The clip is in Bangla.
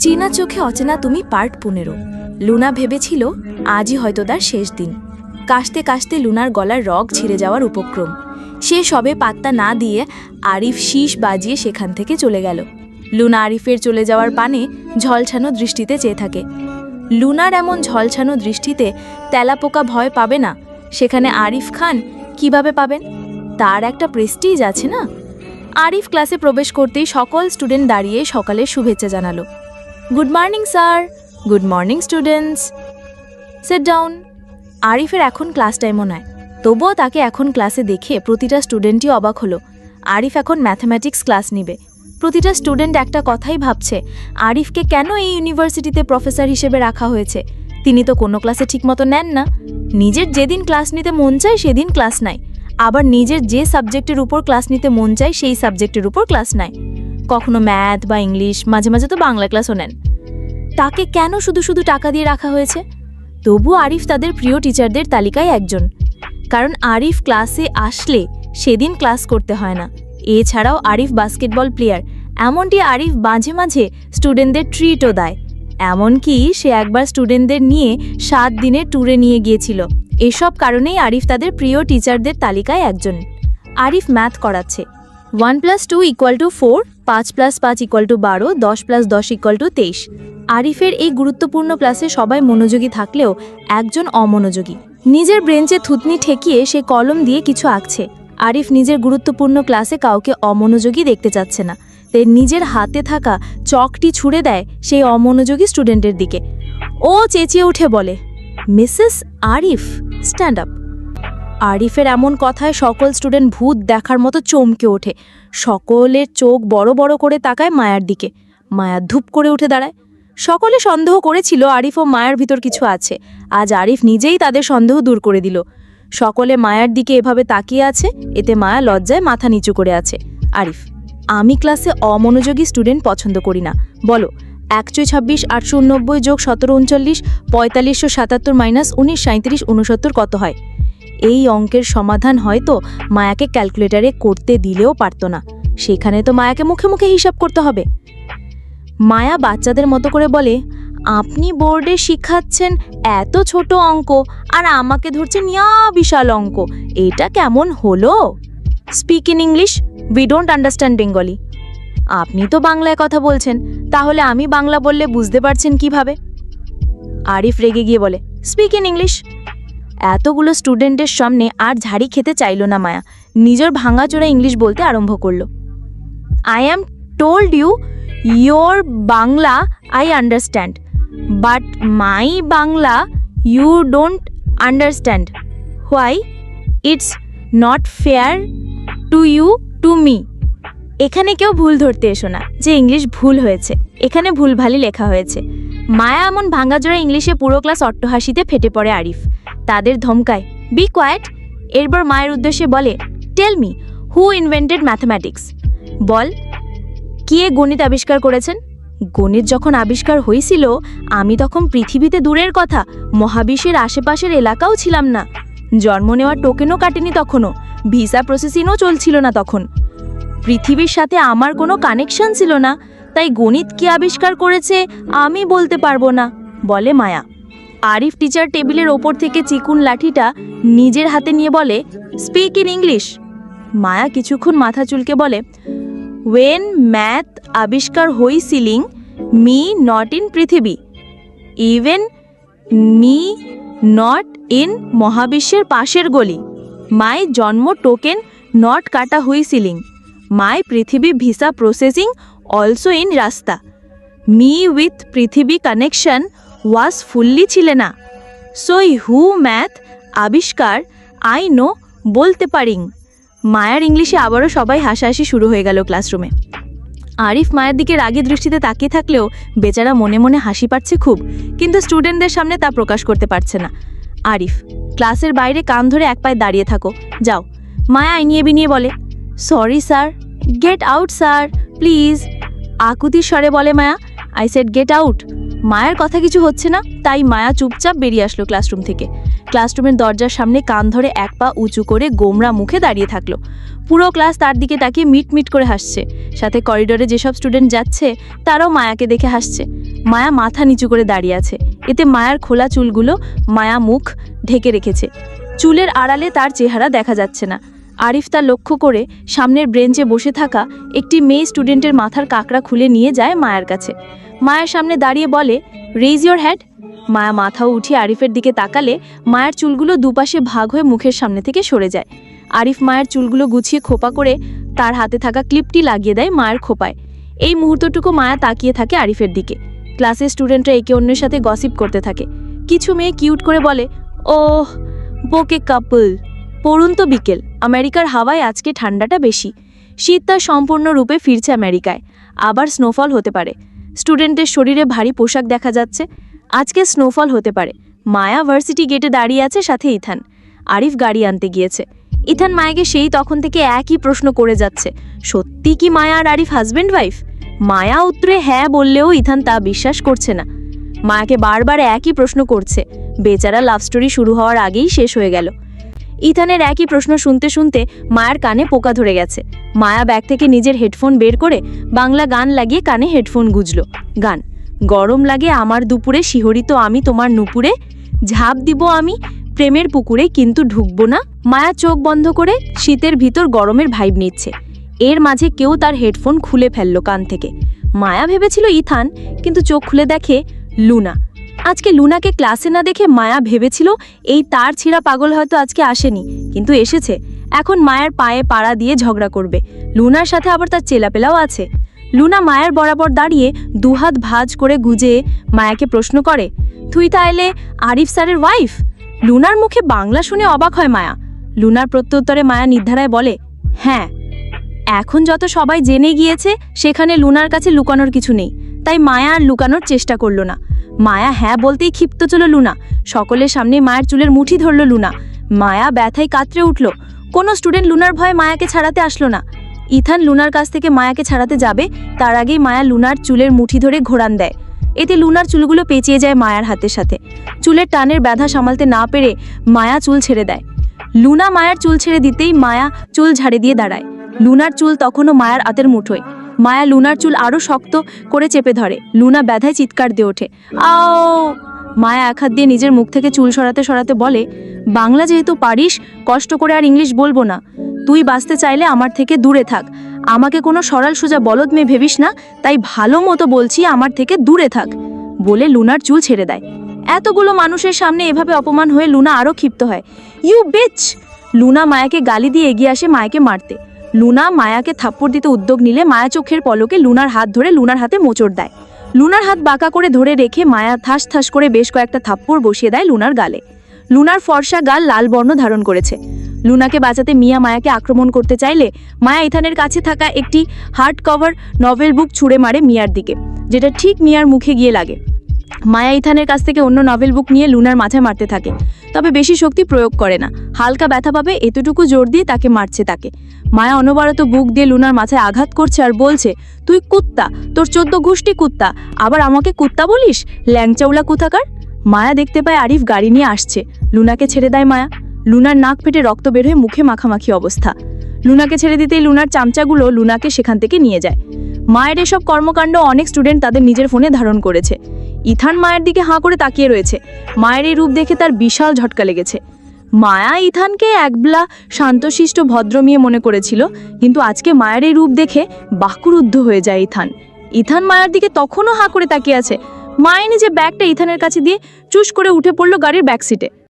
চীনা চোখে অচেনা তুমি পার্ট পনেরো। লুনা ভেবেছিল আজই হয়তো তার শেষ দিন। কাশতে কাশতে লুনার গলার রগ ছিঁড়ে যাওয়ার উপক্রম। সে সবে পাত্তা না দিয়ে আরিফ শীষ বাজিয়ে সেখান থেকে চলে গেল। লুনা আরিফের চলে যাওয়ার পানে ঝলছানো দৃষ্টিতে চেয়ে থাকে। লুনার এমন ঝলছানো দৃষ্টিতে তেলাপোকা ভয় পাবে না। সেখানে আরিফ খান কীভাবে পাবেন? তার একটা প্রেস্টিজ আছে না? আরিফ ক্লাসে প্রবেশ করতেই সকল স্টুডেন্ট দাঁড়িয়ে সকালের শুভেচ্ছা জানালো। Good morning sir good morning students sit down আরিফের এখন ক্লাস টাইমও নয়। তবুও তাকে এখন ক্লাসে দেখে প্রতিটা স্টুডেন্টই অবাক হলো। আরিফ এখন ম্যাথামেটিক্স ক্লাস নিবে। প্রতিটা স্টুডেন্ট একটা কথাই ভাবছে, আরিফকে কেন এই ইউনিভার্সিটিতে প্রফেসর হিসেবে রাখা হয়েছে? তিনি তো কোনো ক্লাসে ঠিকমতো নেন না। নিজের যেদিন ক্লাস নিতে মন চায় সেদিন ক্লাস নাই আবার নিজের যে সাবজেক্টের উপর ক্লাস নিতে মন চায় সেই সাবজেক্টের উপর ক্লাস নেয়। কখনো ম্যাথ বা ইংলিশ, মাঝে মাঝে তো বাংলা ক্লাসও নেন। তাকে কেন শুধু শুধু টাকা দিয়ে রাখা হয়েছে? তবু আরিফ তাদের প্রিয় টিচারদের তালিকায় একজন। কারণ আরিফ ক্লাসে আসলে সেদিন ক্লাস করতে হয় না। এছাড়াও আরিফ বাস্কেটবল প্লেয়ার এমনটি আরিফ মাঝে মাঝে স্টুডেন্টদের ট্রিটও দেয়। এমনকি সে একবার স্টুডেন্টদের নিয়ে সাত দিনের ট্যুরে নিয়ে গিয়েছিল। এসব কারণেই আরিফ তাদের প্রিয় টিচারদের তালিকায় একজন। আরিফ ম্যাথ করাচ্ছে। One plus two equal to four, পাঁচ প্লাস পাঁচ ইকুয়াল টু বারো, দশ প্লাস দশ ইকুয়াল টু তেইশ। আরিফের এই গুরুত্বপূর্ণ ক্লাসে সবাই মনোযোগী থাকলেও একজন অমনোযোগী। নিজের ব্রেঞ্চে থুতনি ঠেকিয়ে সে কলম দিয়ে কিছু আঁকছে। আরিফ নিজের গুরুত্বপূর্ণ ক্লাসে কাউকে অমনোযোগী দেখতে চাচ্ছে না। তাই নিজের হাতে থাকা চকটি ছুঁড়ে দেয় সেই অমনোযোগী স্টুডেন্টের দিকে। ও চেঁচিয়ে উঠে বলে, মিসেস আরিফ, স্ট্যান্ড আপ। আরিফের এমন কথায় সকল স্টুডেন্ট ভূত দেখার মতো চমকে ওঠে। সকলের চোখ বড় বড় করে তাকায় মায়ার দিকে। মায়া ধূপ করে উঠে দাঁড়ায়। সকলে সন্দেহ করেছিল আরিফ ও মায়ার ভিতর কিছু আছে। আজ আরিফ নিজেই তাদের সন্দেহ দূর করে দিল। সকলে মায়ার দিকে এভাবে তাকিয়ে আছে, এতে মায়া লজ্জায় মাথা নিচু করে আছে। আরিফ, আমি ক্লাসে অমনোযোগী স্টুডেন্ট পছন্দ করি না। বলো একশো ছাব্বিশ আটশো উননব্বই যোগ সতেরো উনচল্লিশ পঁয়তাল্লিশশো সাতাত্তর মাইনাস উনিশ সাঁত্রিশ উনসত্তর কত হয়? এই অঙ্কের সমাধান হয়তো মায়াকে ক্যালকুলেটরে করতে দিলেও পারত না। সেখানে তো মায়াকে মুখে মুখে হিসাব করতে হবে। মায়া বাচ্চাদের মতো করে বলে, আপনি বোর্ডে শিখাচ্ছেন এত ছোট অঙ্ক আর আমাকে ধরছেন ইয়া বিশাল অঙ্ক। এটা কেমন হলো? Speak in English we don't understand Bengali আপনি তো বাংলায় কথা বলছেন, তাহলে আমি বাংলা বললে বুঝতে পারছেন কীভাবে? আরিফ রেগে গিয়ে বলে স্পিক ইন ইংলিশ এতগুলো স্টুডেন্টের সামনে আর ঝাড়ি খেতে চাইল না মায়া। নিজের ভাঙাচোরা ইংলিশ বলতে আরম্ভ করল। I am told you your Bangla I understand but my Bangla you don't understand why it's not fair to you to me এখানে কেউ ভুল ধরতে এসো না, যে ইংলিশ ভুল হয়েছে। এখানে ভুলভালই লেখা হয়েছে। মায়া এমন ভাঙাজোড়া ইংলিশে পুরো ক্লাস অট্টহাসিতে ফেটে পড়ে আরিফ। তাদের ধমকায় বি কোয়াইট এরপর মায়ের উদ্দেশ্যে বলে tell me who invented mathematics বল, কে গণিত আবিষ্কার করেছেন? গণিত যখন আবিষ্কার হয়েছিল, আমি তখন পৃথিবীতে দূরের কথা, মহাবিশ্বের আশেপাশের এলাকাও ছিলাম না। জন্ম নেওয়ার টোকেনও কাটেনি তখনও, ভিসা প্রসেসিংও চলছিল না তখন। পৃথিবীর সাথে আমার কোনো কানেকশন ছিল না, তাই গণিত কে আবিষ্কার করেছে আমি বলতে পারব না, বলে মায়া। আরিফ টিচার টেবিলের ওপর থেকে চিকুন লাঠিটা নিজের হাতে নিয়ে বলে স্পিক ইন ইংলিশ মায়া কিছুক্ষণ মাথা চুলকে বলে ওয়েন ম্যাথ আবিষ্কার হই সিলিং মি নট ইন পৃথিবী। ইভেন মি নট ইন মহাবিশ্বের পাশের গলি। মাই জন্ম টোকেন নট কাটা হইছিলিং মাই পৃথিবী ভিসা প্রসেসিং অলসো ইন রাস্তা। মি উইথ পৃথিবী কানেকশন ওয়াজ ফুললি ছিলে না। সো হু ম্যাথ, আবিষ্কার, আই নো, বলতে পারিং। মায়ার ইংলিশে আবারও সবাই হাসাহাসি শুরু হয়ে গেল ক্লাসরুমে। আরিফ মায়ের দিকে রাগী দৃষ্টিতে তাকিয়ে থাকলেও বেচারা মনে মনে হাসি পাচ্ছে খুব, কিন্তু স্টুডেন্টদের সামনে তা প্রকাশ করতে পারছে না। আরিফ, ক্লাসের বাইরে কান ধরে এক পায়ে দাঁড়িয়ে থাকো, যাও। মায়া আইনিয়ে বিনিয়ে বলে, sorry sir, get out sir, please. আকুতির স্বরে বলে Maya, I said get out. মায়ের কথা কিছু হচ্ছে না, তাই মায়া চুপচাপ বেরিয়ে আসলো ক্লাসরুম থেকে। ক্লাসরুমের দরজার সামনে কান ধরে এক পা উঁচু করে গোমরা মুখে দাঁড়িয়ে থাকল। পুরো ক্লাস তার দিকে তাকিয়ে মিট মিট করে হাসছে। সাথে করিডোরে যেসব স্টুডেন্ট যাচ্ছে, তারাও মায়াকে দেখে হাসছে। মায়া মাথা নিচু করে দাঁড়িয়ে আছে। এতে মায়ার খোলা চুলগুলো মায়া মুখ ঢেকে রেখেছে। চুলের আড়ালে তার চেহারা দেখা যাচ্ছে না। আরিফ তা লক্ষ্য করে সামনের ব্রেঞ্চে বসে থাকা একটি মেয়ে স্টুডেন্টের মাথার কাকড়া খুলে নিয়ে যায় মায়ের কাছে। মায়ের সামনে দাঁড়িয়ে বলে রেইজ ইয়োর হ্যাড মায়া মাথাও উঠিয়ে আরিফের দিকে তাকালে মায়ের চুলগুলো দুপাশে ভাগ হয়ে মুখের সামনে থেকে সরে যায়। আরিফ মায়ের চুলগুলো গুছিয়ে খোপা করে তার হাতে থাকা ক্লিপটি লাগিয়ে দেয় মায়ের খোপায়। এই মুহূর্তটুকু মায়া তাকিয়ে থাকে আরিফের দিকে। ক্লাসের স্টুডেন্টরা একে অন্যের সাথে গসিপ করতে থাকে। কিছু মেয়ে কিউট করে বলে, ওহ, বোকে কাপল, পড়ুন তো বিকেল। আমেরিকার হাওয়ায় আজকে ঠান্ডাটা বেশি। শীত তার সম্পূর্ণরূপে ফিরছে আমেরিকায়। আবার স্নোফল হতে পারে। স্টুডেন্টের শরীরে ভারী পোশাক দেখা যাচ্ছে। আজকে স্নোফল হতে পারে। মায়া ভার্সিটি গেটে দাঁড়িয়ে আছে সাথে ইথান। আরিফ গাড়ি আনতে গিয়েছে। ইথান মায়াকে সেই তখন থেকে একই প্রশ্ন করে যাচ্ছে। সত্যি কি মায়া আর আরিফ হাজব্যান্ড ওয়াইফ মায়া উত্তরে হ্যাঁ বললেও ইথান তা বিশ্বাস করছে না। মায়াকে বারবার একই প্রশ্ন করছে। বেচারা লাভ স্টোরি শুরু হওয়ার আগেই শেষ হয়ে গেল। ইথানের একই প্রশ্ন শুনতে শুনতে মায়ার কানে পোকা ধরে গেছে। মায়া ব্যাগ থেকে নিজের হেডফোন বের করে বাংলা গান লাগিয়ে কানে হেডফোন গুজল। গান, গরম লাগে আমার দুপুরে শিহরিত আমি তোমার নুপুরে, ঝাঁপ দিব আমি প্রেমের পুকুরে কিন্তু ঢুকবো না। মায়া চোখ বন্ধ করে শীতের ভিতর গরমের ভাইব নিচ্ছে। এর মাঝে কেউ তার হেডফোন খুলে ফেলল কান থেকে। মায়া ভেবেছিল ইথান, কিন্তু চোখ খুলে দেখে লুনা। আজকে লুনাকে ক্লাসে না দেখে মায়া ভেবেছিল এই তার ছিঁড়া পাগল হয়তো আজকে আসেনি, কিন্তু এসেছে। এখন মায়ের পায়ে পাড়া দিয়ে ঝগড়া করবে। লুনার সাথে আবার তার চেলাপেলাও আছে। লুনা মায়ের বরাবর দাঁড়িয়ে দুহাত ভাঁজ করে গুজে মায়াকে প্রশ্ন করে, তুই তাইলে আরিফ স্যারের ওয়াইফ লুনার মুখে বাংলা শুনে অবাক হয় মায়া। লুনার প্রত্যুত্তরে মায়া নির্ধারায় বলে হ্যাঁ এখন যত সবাই জেনে গিয়েছে, সেখানে লুনার কাছে লুকানোর কিছু নেই। তাই মায়া আর লুকানোর চেষ্টা করল না। মায়া হ্যাঁ বলতেই ক্ষিপ্ত চল লুনা। সকলের সামনে মায়ের চুলের মুঠি ধরল লুনা। মায়া ব্যথায় কাতরে উঠল। কোনো স্টুডেন্ট লুনার ভয়ে মায়াকে ছাড়াতে আসলো না। ইথান লুনার কাছ থেকে মায়াকে ছাড়াতে যাবে, তার আগেই মায়া লুনার চুলের মুঠি ধরে ঘোরান দেয়। এতে লুনার চুলগুলো পেঁচিয়ে যায় মায়ার হাতের সাথে। চুলের টানের ব্যথা সামালতে না পেরে মায়া চুল ছেড়ে দেয়। লুনা মায়ার চুল ছেড়ে দিতেই মায়া চুল ঝাড়ে দিয়ে দাঁড়ায়। লুনার চুল তখনও মায়ার আতের মুঠোয়। মায়া লুনার চুল আরও শক্ত করে চেপে ধরে। লুনা ব্যথায় চিৎকার দিয়ে ওঠে। আও! মায়া এক হাত দিয়ে নিজের মুখ থেকে চুল সরাতে সরাতে বলে, বাংলা যেহেতু পারিস, কষ্ট করে আর ইংলিশ বলব না। তুই বাঁচতে চাইলে আমার থেকে দূরে থাক। আমাকে কোনো সরল সোজা বলদ মেয়ে ভেবিস না, তাই ভালো মতো বলছি আমার থেকে দূরে থাক। বলে লুনার চুল ছেড়ে দেয়। এতগুলো মানুষের সামনে এভাবে অপমান হয়ে লুনা আরও ক্ষিপ্ত হয়। You beach! লুনা মায়াকে গালি দিয়ে এগিয়ে আসে মায়াকে মারতে। লুনা মায়াকে থাপ্পড় দিতে উদ্যোগ নিলে মায়া চোখের পলকে লুনার হাত ধরে লুনার হাতে মোচড় দেয়। লুনার হাত বাঁকা করে ধরে রেখে মায়া থাস থাস করে বেশ কয়েকটা থাপ্পড় বসিয়ে দেয় লুনার গালে। লুনার ফর্সা গাল লাল বর্ণ ধারণ করেছে। লুনাকে বাঁচাতে মিয়া মায়াকে আক্রমণ করতে চাইলে মায়া ইথানের কাছে থাকা একটি হার্ড কভার নভেল বুক ছুঁড়ে মারে মিয়ার দিকে, যেটা ঠিক মিয়ার মুখে গিয়ে লাগে। মায়া ইথানের কাছ থেকে অন্য নভেল বুক নিয়ে লুনার মাথায় মারতে থাকে। তবে বেশি শক্তি প্রয়োগ করে না। হালকা ব্যথা পাবে, এতটুকু জোর দিয়ে তাকে মারছে তাকে। মায়া অনবরত বুক দিয়ে লুনার মাথায় আঘাত করছে আর বলছে, তুই কুত্তা, তোর চোদ্দ গোষ্ঠী কুত্তা, আবার আমাকে কুত্তা বলিস? ল্যাংচাউলা কোথাকার? মায়া দেখতে পায় আরিফ গাড়ি নিয়ে আসছে। লুনাকে ছেড়ে দেয় মায়া। লুনার নাক পেটে রক্ত বের হয়ে মুখে মাখামাখি অবস্থা। লুনাকে ছেড়ে দিতেই লুনার চামচাগুলো লুনাকে সেখান থেকে নিয়ে যায়। মায়ের এসব কর্মকাণ্ড অনেক স্টুডেন্ট তাদের নিজের ফোনে ধারণ করেছে। ইথান মায়ের দিকে হাঁ করে তাকিয়ে রয়েছে। মায়ের এই রূপ দেখে তার বিশাল ঝটকা লেগেছে। মায়া ইথানকে একবলা শান্তশিষ্ট ভদ্র মেয়ে মনে করেছিল, কিন্তু আজকে মায়ের এই রূপ দেখে বাকুরুদ্ধ হয়ে যায় ইথান। ইথান মায়ের দিকে তখনও হাঁ করে তাকিয়ে আছে। মায়ের নিজে ব্যাগটা ইথানের কাছে দিয়ে চুস করে উঠে পড়ল গাড়ির ব্যাক সিটে